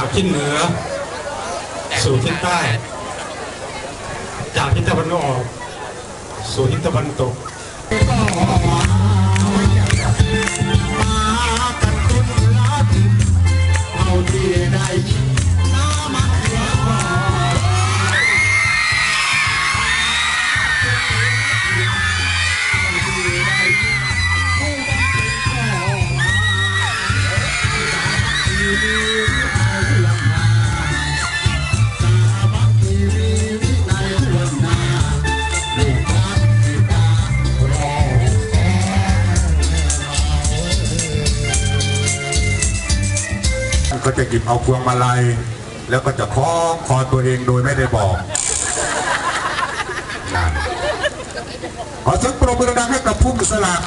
ากทิศเหนือ สู่ทิศใต้ จากทิศตะวันออก สู่ทิศตะวันตกเอาที่ได้น้ำมันเสียก่อน ก็จะหยิบเอาพวงมาลัย แล้วก็จะคล้องคอตัวเองโดยไม่ได้บอกนั่นขอเสียงปรบมือดังให้กับผู้สลาก